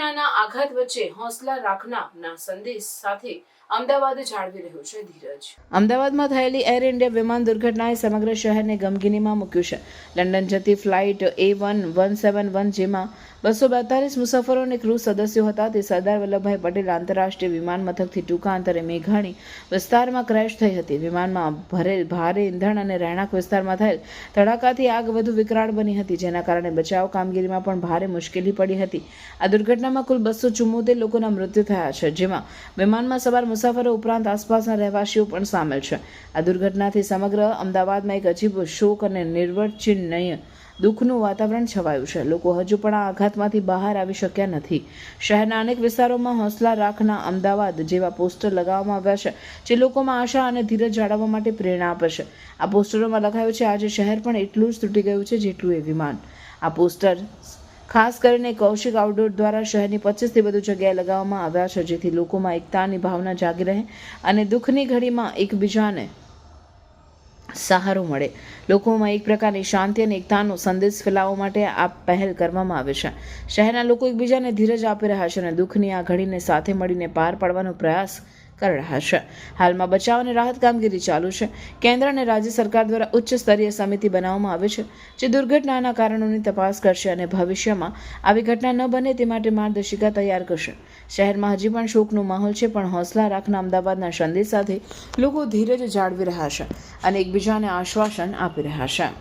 દુર્ઘટનાના આઘાત વચ્ચે હોંસલા રાખનારના સંદેશ સાથે અમદાવાદ જાળવી રહ્યું છે ધીરજ. અમદાવાદમાં થયેલી એર ઇન્ડિયા વિમાન દુર્ઘટનાએ સમગ્ર શહેરને ગમગીનીમાં મૂક્યું છે. લંડન જતી flight A one one seven one જેમાં બસો બેતાલીસ મુસાફરો અને ક્રૂ સદસ્યો હતા. તે સરદાર વલ્લભભાઈ પટેલ આંતરરાષ્ટ્રીય વિમાન મથકથી ટૂંકા અંતરે મેઘાણી વિસ્તારમાં ક્રેશ થઈ હતી. વિમાનમાં ભરેલ ભારે ઈંધણ અને રહેણાંક વિસ્તારમાં થયેલ ધડાકાથી આગ વધુ વિકરાળ બની હતી, જેના કારણે બચાવ કામગીરીમાં પણ ભારે મુશ્કેલી પડી હતી. આ દુર્ઘટનામાં કુલ બસો ચુમ્મોતેર લોકોના મૃત્યુ થયા છે, જેમાં વિમાનમાં સવાર મુસાફરો ઉપરાંત આસપાસના રહેવાસીઓ પણ સામેલ છે. આ દુર્ઘટનાથી સમગ્ર અમદાવાદમાં એક અજીબ શોક અને નિર્વચનીય દુઃખનું વાતાવરણ છવાયું છે. લોકો હજુ પણ આ આઘાતમાંથી બહાર આવી શક્યા નથી. શહેરના અનેક વિસ્તારોમાં હોંસલા રાખના અમદાવાદ જેવા પોસ્ટર લગાવવામાં આવ્યા છે, જે લોકોમાં આશા અને ધીરજ જાળવવા માટે પ્રેરણા આપે છે. આ પોસ્ટરોમાં લખાયું છે, આજે શહેર પણ એટલું જ તૂટી ગયું છે જેટલું એ વિમાન. આ પોસ્ટર ખાસ કરીને કૌશિક આઉટડોર દ્વારા શહેરની પચીસથી વધુ જગ્યાએ લગાવવામાં આવ્યા છે, જેથી લોકોમાં એકતાની ભાવના જાગી રહે અને દુઃખની ઘડીમાં એકબીજાને સહારો મળે. લોકોમાં એક પ્રકારની શાંતિ અને એકતાનો સંદેશ ફેલાવવા માટે આ પહેલ કરવામાં આવે છે. શહેરના લોકો એકબીજાને ધીરજ આપી રહ્યા છે અને દુઃખની આ ઘડીને સાથે મળીને પાર પાડવાનો પ્રયાસ કરી રહ્યા છે. હાલમાં બચાવ અને રાહત કામગીરી ચાલુ છે. કેન્દ્ર અને રાજ્ય સરકાર દ્વારા ઉચ્ચ સ્તરીય સમિતિ બનાવવામાં આવી છે, જે દુર્ઘટનાના કારણોની તપાસ કરશે અને ભવિષ્યમાં આવી ઘટના ન બને તે માટે માર્ગદર્શિકા તૈયાર કરશે. શહેરમાં હજી પણ શોકનો માહોલ છે, પણ હોંસલા રાખના અમદાવાદના સંદેશ સાથે લોકો ધીરજ જાળવી રહ્યા છે અને એકબીજાને આશ્વાસન આપી રહ્યા છે.